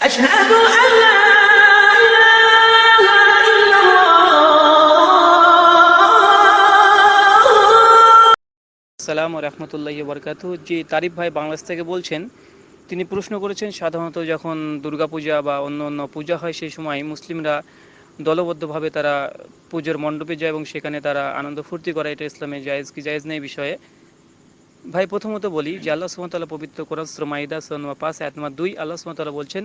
أشهد أن لا إله إلا الله সালাম রহমতুল্লাহ বরকাত জি তারিফ ভাই বাংলাদেশ থেকে বলছেন তিনি প্রশ্ন করেছেন সাধারণত যখন দুর্গাপূজা বা অন্য অন্য পূজা হয় সেই সময় মুসলিমরা দলবদ্ধভাবে তারা পুজোর মণ্ডপে যায় এবং সেখানে তারা আনন্দ ফুর্তি করে এটা ইসলামে জায়েজ কি জায়েজ নেই বিষয়ে ভাই, প্রথমত বলি যে আল্লাহ সুমতাল্লাহ পবিত্র কোরআন শ্রমাইদা সন্মা পাঁচ আত্মা দুই, আল্লাহ সুমতাল্লাহ বলছেন,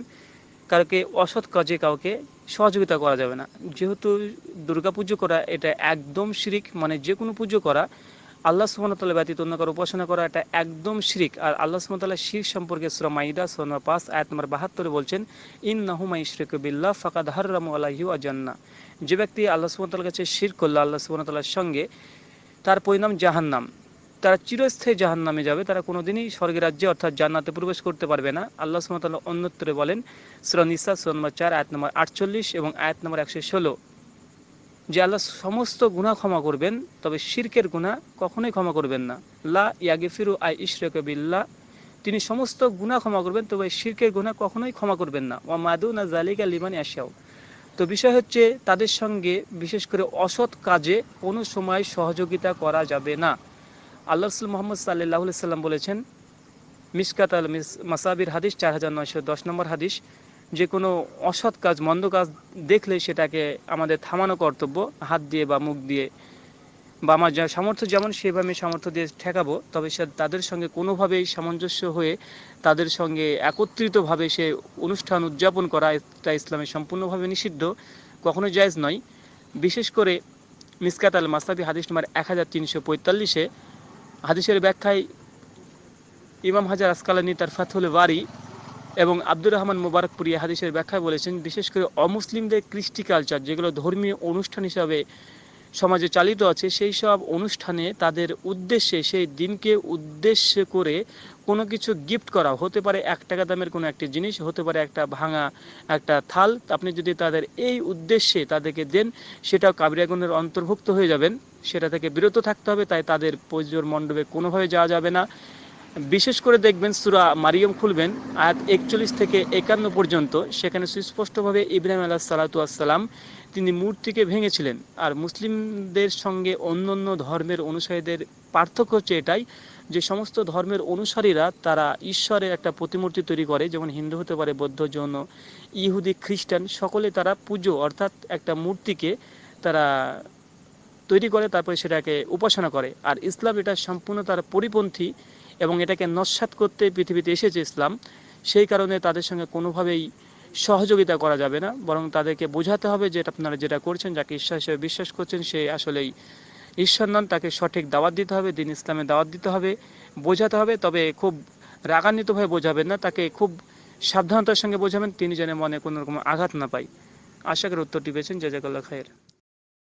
কাউকে অসৎ কাজে কাউকে সহযোগিতা করা যাবে না। যেহেতু দুর্গাপুজো করা, এটা একদম শিরিক মানে যে কোনো পুজো করা, আল্লাহ সুমতাল্লাহ ব্যতীত অন্য কারও উপাসনা করা, এটা একদম শিরিক। আর আল্লাহ সুমতাল্লাহ শির সম্পর্কে শ্রমাইদা সোনা পাঁচ, আয়াত নম্বর বাহাত্তরে বলছেন ইন নাহুমা ইশরিক বিল্লাহ ফাকাদ হার্রামু আলাইহু আজান্না যে ব্যক্তি আল্লাহ সুমতাল্লাহ কাছে শির করল আল্লাহ সুমতাল্লাহর সঙ্গে, তার পরিণাম জাহান্নাম। তারা চিরস্থায়ী জাহান নামে যাবে, তারা কোনোদিনই স্বর্গের রাজ্যে অর্থাৎ জান্নাতে প্রবেশ করতে পারবে না। আল্লাহ সুমতাল্লাহ অন্যত্তরে বলেন সুরানিসা সুর নম্বর চার, আয়াত নম্বর আটচল্লিশ এবং আয়াত নম্বর একশো ষোলো। যে আল্লাহ সমস্ত গুনাহ ক্ষমা করবেন, তবে শিরকের গুণা কখনোই ক্ষমা করবেন না। লা ইয়াগিফিরু আই ইশরেক বিল্লা তিনি সমস্ত গুনাহ ক্ষমা করবেন, তবে শিরকের গুণা কখনোই ক্ষমা করবেন না। ওয়া মাদুনা জালিকা লিমান আসিয়াও তো বিষয় হচ্ছে, তাদের সঙ্গে বিশেষ করে অসৎ কাজে কোনো সময় সহযোগিতা করা যাবে না। আল্লাহ রসুল মোহাম্মদ সাল্লাহ সাল্লাম বলেছেন, মিসকাত আল মিস, মাসাবির হাদিস চার হাজার নয়শো দশ নম্বর হাদিস, যে কোনো অসৎ কাজ, মন্দ কাজ দেখলে সেটাকে আমাদের থামানো কর্তব্য, হাত দিয়ে বা মুখ দিয়ে। বা আমার যা সামর্থ্য যেমন সেভাবে সামর্থ্য দিয়ে ঠেকাবো, তবে সে তাদের সঙ্গে কোনোভাবেই সামঞ্জস্য হয়ে তাদের সঙ্গে একত্রিতভাবে সে অনুষ্ঠান উদযাপন করা এটা ইসলামে সম্পূর্ণভাবে নিষিদ্ধ, কখনো জায়েজ নয়। বিশেষ করে মিসকাত আল মাসাবি হাদিস নম্বর এক হাজার তিনশো পঁয়তাল্লিশে হাদিসের ব্যাখ্যায় ইমাম হাজার আসকালানি তার ফাথুল বাড়ি এবং আব্দুর রহমান মুবারকপুরি হাদিসের ব্যাখ্যায় বলেছেন, বিশেষ করে অমুসলিমদের কৃষ্টি কালচার যেগুলো ধর্মীয় অনুষ্ঠান হিসাবে সমাজে চালিত আছে, সেই সব অনুষ্ঠানে তাদের উদ্দেশ্যে, সেই দিনকে উদ্দেশ্য করে কোনো কিছু গিফট করা, হতে পারে এক টাকা দামের কোনো একটি জিনিস, হতে পারে একটা ভাঙা একটা থাল, আপনি যদি তাদের এই উদ্দেশ্যে তাদেরকে দেন, সেটাও কাবিরাগুনের অন্তর্ভুক্ত হয়ে যাবেন, সেটা থেকে বিরত থাকতে হবে, তাই তাদের পুজোর মণ্ডপে কোনোভাবে যাওয়া যাবে না। বিশেষ করে দেখবেন সুরা মারিয়ম খুলবেন, আয়াত একচল্লিশ থেকে একান্ন পর্যন্ত, সেখানে সুস্পষ্টভাবে ইব্রাহিম আলাহ সালাতু আসসালাম তিনি মূর্তিকে ভেঙেছিলেন। আর মুসলিমদের সঙ্গে অন্য অন্য ধর্মের অনুসারীদের পার্থক্য হচ্ছে এটাই যে সমস্ত ধর্মের অনুসারীরা তারা ঈশ্বরের একটা প্রতিমূর্তি তৈরি করে, যেমন হিন্দু হতে পারে, বৌদ্ধ, জৈন, ইহুদি, খ্রিস্টান, সকলে তারা পুজো অর্থাৎ একটা মূর্তিকে তারা তৈরি করে, তারপরে সেটাকে উপাসনা করে। আর ইসলাম এটা সম্পূর্ণ তার পরিপন্থী এবং এটাকে নস্বাত করতে পৃথিবীতে এসেছে ইসলাম, সেই কারণে তাদের সঙ্গে কোনোভাবেই সহযোগিতা করা যাবে না, বরং তাদেরকে বোঝাতে হবে যে আপনারা যেটা করছেন, যাকে ঈশ্বর হিসেবে বিশ্বাস করছেন, সে আসলেই ঈশ্বর নন, তাকে সঠিক দাওয়াত দিতে হবে, দিন ইসলামে দাওয়াত দিতে হবে, বোঝাতে হবে, তবে খুব রাগান্বিতভাবে বোঝাবেন না, তাকে খুব সাবধানতার সঙ্গে বোঝাবেন, তিনি যেন মনে কোনো রকম আঘাত না পায়। আশা করি উত্তরটি পেয়েছেন। জাজাকাল্লাহ খায়ের।